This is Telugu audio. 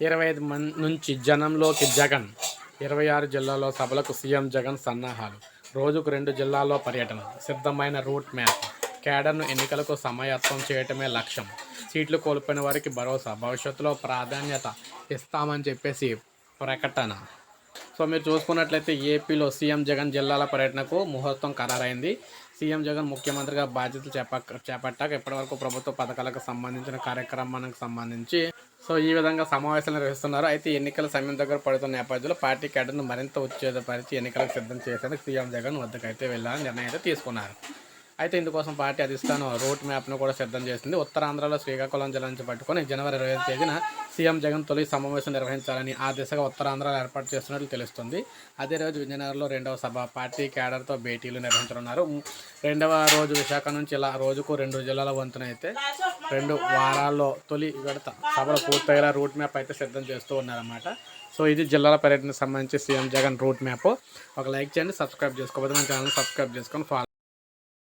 ఇరవై ఐదు మంది నుంచి జనంలోకి జగన్. ఇరవై ఆరు జిల్లాలో సభలకు సీఎం జగన్ సన్నాహాలు. రోజుకు రెండు జిల్లాల్లో పర్యటన. సిద్ధమైన రూట్ మ్యాప్. కేడర్ను ఎన్నికలకు సమయత్వం చేయటమే లక్ష్యం. సీట్లు కోల్పోయిన వారికి భరోసా. భవిష్యత్తులో ప్రాధాన్యత ఇస్తామని చెప్పేసి ప్రకటన. సో మీరు చూసుకున్నట్లయితే ఏపీలో సీఎం జగన్ జిల్లాల పర్యటనకు ముహూర్తం ఖరారైంది. సీఎం జగన్ ముఖ్యమంత్రిగా బాధ్యతలు చేప చేపట్టాక ఇప్పటివరకు ప్రభుత్వ పథకాలకు సంబంధించిన కార్యక్రమానికి సంబంధించి సో ఈ విధంగా సమావేశాలు నిర్వహిస్తున్నారు. అయితే ఎన్నికల సమయం దగ్గర పడుతున్న నేపథ్యంలో పార్టీ కేడర్ను మరింత ఉత్తేజపరిచి ఎన్నికలకు సిద్ధం చేసేందుకు సీఎం జగన్ వద్దకైతే వెళ్ళాలని నిర్ణయం అయితే తీసుకున్నారు. అయితే ఇందుకోసం పార్టీ అధిష్టానం రూట్ మ్యాప్ను కూడా సిద్ధం చేసింది. ఉత్తరాంధ్రలో శ్రీకాకుళం జిల్లా నుంచి పట్టుకొని జనవరి ఇరవై ఐదు తేదీన సీఎం జగన్ తొలి సమావేశం నిర్వహించాలని ఆ దిశగా ఉత్తరాంధ్రలో ఏర్పాటు చేస్తున్నట్లు తెలుస్తుంది. అదే రోజు విజయనగరంలో రెండవ సభ పార్టీ క్యాడర్తో భేటీలు నిర్వహించనున్నారు. రెండవ రోజు విశాఖ నుంచి ఇలా రోజుకు రెండు జిల్లాల వంతున అయితే రెండు వారాల్లో తొలి విడత సభలు పూర్తయ్యేలా రూట్ మ్యాప్ అయితే సిద్ధం చేస్తూ ఉన్నారన్నమాట. సో ఇది జిల్లాల పర్యటనకు సంబంధించి సీఎం జగన్ రూట్ మ్యాప్. ఒక లైక్ చేయండి సబ్స్క్రైబ్ చేసుకోకపోతే మన ఛానల్ సబ్స్క్రైబ్ చేసుకొని ఫాలో